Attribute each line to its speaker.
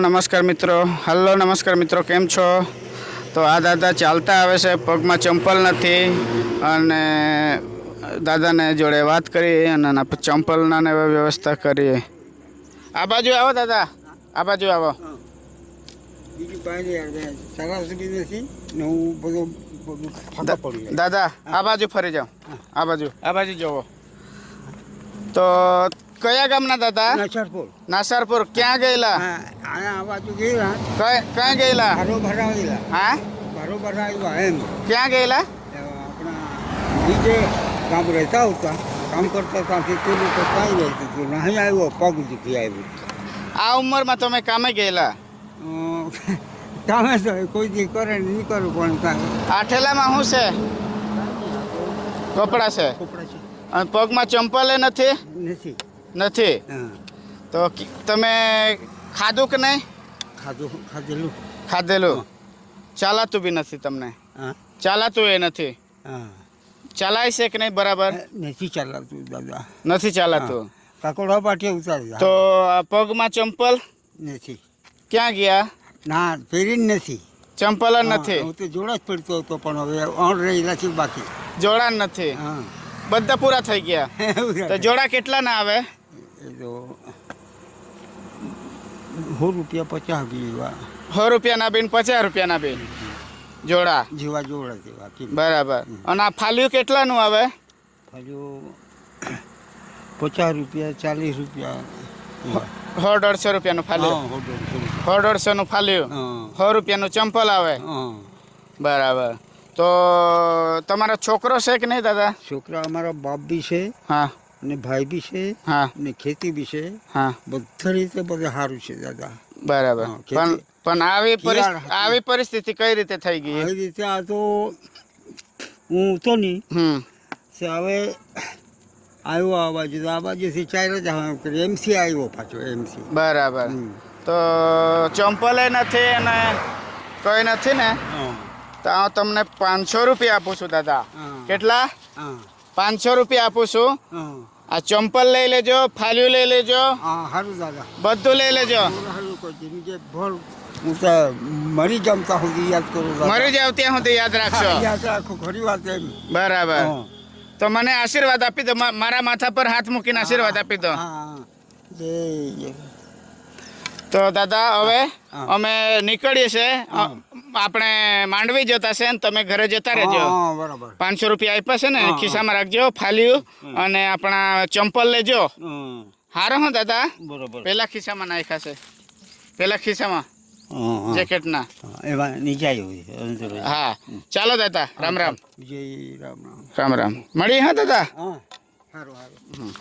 Speaker 1: નમસ્કાર મિત્રો. હલો નમસ્કાર મિત્રો. કેમ છો? તો આ દાદા ચાલતા આવે છે. પગમાં ચંપલ નથી. અને દાદાને જોડે વાત કરી અને ચંપલના ને વ્યવસ્થા કરીએ આ બાજુ આવો દાદા. આ બાજુ આવો. દાદા આ બાજુ ફરી જાઓ. આ બાજુ. આ બાજુ જવો તો કયા ગામના દાદા?
Speaker 2: નાસરપુર.
Speaker 1: નાસરપુર. ક્યાં ગયેલા?
Speaker 2: આ બાજુ ગયેલા.
Speaker 1: ક્યાં ગયેલા?
Speaker 2: ભારો ભરાવેલા
Speaker 1: હા?
Speaker 2: ભારો ભરાવ્યા એમ.
Speaker 1: ક્યાં ગયેલા?
Speaker 2: આપણા બીજે ગામ રહેતા હતા. કામ કરતા ત્યાંથી તે લોકો ત્યાં રહેતું હતું નહીં આવ્યો પગ દુખી આવ્યું.
Speaker 1: આ ઉંમરમાં તમે કામે ગયેલા?
Speaker 2: કામે તો કોઈ દી કરે નહીં કરું પણ કાંઈ.
Speaker 1: આ શું છે? કપડા છે?
Speaker 2: કપડા છે.
Speaker 1: અને પગમાં ચંપલે નથી?
Speaker 2: નથી.
Speaker 1: નથી? તો તમે ખાધું કે નહીં?
Speaker 2: ખાધું ખાધેલું.
Speaker 1: ખાધેલું? ચાલાતું બી નથી તમને?
Speaker 2: હા.
Speaker 1: ચાલાતું એ નથી?
Speaker 2: હા.
Speaker 1: ચાલાય છે કે નહીં બરાબર?
Speaker 2: નથી ચાલાતું દાદા.
Speaker 1: નથી ચાલાતું?
Speaker 2: કાકોડા પાટી ઉતારી.
Speaker 1: તો પગમાં ચંપલ?
Speaker 2: નથી.
Speaker 1: ક્યાં ગયા?
Speaker 2: ના પહેરી જ નથી.
Speaker 1: ચંપલ નથી?
Speaker 2: હું તો જોડા જ પડતો હતો પણ હવે ઓન રહેલા છે બાકી.
Speaker 1: જોડા નથી?
Speaker 2: હા.
Speaker 1: બધા પૂરા થઈ ગયા? તો જોડા કેટલા ના આવે?
Speaker 2: એ તો સો રૂપિયા પચાસ જેવા
Speaker 1: સો રૂપિયાના બેન પચાસ રૂપિયાના બેન. જોડા.
Speaker 2: જેવા જોડા જેવા
Speaker 1: બરાબર. અને આ ફાલ્યું કેટલાનું આવે?
Speaker 2: ફાલ્યું પચાસ રૂપિયા ચાલીસ રૂપિયા.
Speaker 1: સો દોઢસો રૂપિયાનું ફાલ્યું.
Speaker 2: સો દોઢસો
Speaker 1: સો દોઢસોનું ફાલ્યું.
Speaker 2: હા,
Speaker 1: સો રૂપિયાનું ચંપલ આવે. બરાબર. તો તમારો છોકરો છે કે નહીં દાદા?
Speaker 2: છોકરા અમારા બાપ બી છે.
Speaker 1: હા.
Speaker 2: ને ભાઈ બી છે
Speaker 1: હા.
Speaker 2: ને ખેતી બી છે.
Speaker 1: હા.
Speaker 2: બધા રીતે બધે સારું છે દાદા.
Speaker 1: બરાબર. પણ પણ આવી. આવી પરિસ્થિતિ કઈ રીતે થઈ ગઈ?
Speaker 2: આવી રીતે આ તો હું તો નહીં
Speaker 1: હમ.
Speaker 2: હવે આવ્યો આ બાજુ. આ બાજુથી ચાર જ એમસી આવ્યો પાછો એમસી
Speaker 1: બરાબર. તો ચંપલે નથી અને કોઈ નથી ને? તો હું તમને પાંચસો રૂપિયા આપું છું દાદા. કેટલા?
Speaker 2: હા.
Speaker 1: પાંચસો રૂપિયા આપું છું. આ ચંપલ લઈ લેજો ફાલ્યું લઈ લેજો.
Speaker 2: સારું દાદા.
Speaker 1: બધું લઈ લેજો.
Speaker 2: હું તો મરી સુધી યાદ કરું
Speaker 1: મરી જાવ ત્યાં સુધી યાદ રાખશો.
Speaker 2: યાદ રાખો ખરી વાત એમ.
Speaker 1: બરાબર. તો મને આશીર્વાદ આપી દો. મારા માથા પર હાથ મૂકીને આશીર્વાદ આપી દો.
Speaker 2: જય.
Speaker 1: તો દાદા હવે અમે નીકળીએ છે આપણે માંડવી જતા છે ને તમે ઘરે જતા રહેજો.
Speaker 2: બરાબર.
Speaker 1: પાંચસો રૂપિયા આપ્યા છે ને. ખિસ્સામાં રાખજો ફાલ્યું અને આપણા ચંપલ લેજો. હારો હો દાદા.
Speaker 2: બરાબર.
Speaker 1: પેલા ખિસ્સામાં નાખ્યા છે. પેલા ખિસ્સામાં. જેકેટના.
Speaker 2: એમાં નીચે આવ્યું.
Speaker 1: હા. ચાલો દાદા રામ રામ.
Speaker 2: જય રામ રામ.
Speaker 1: રામ રામ. મળી હા દાદા.
Speaker 2: હા સારું સારું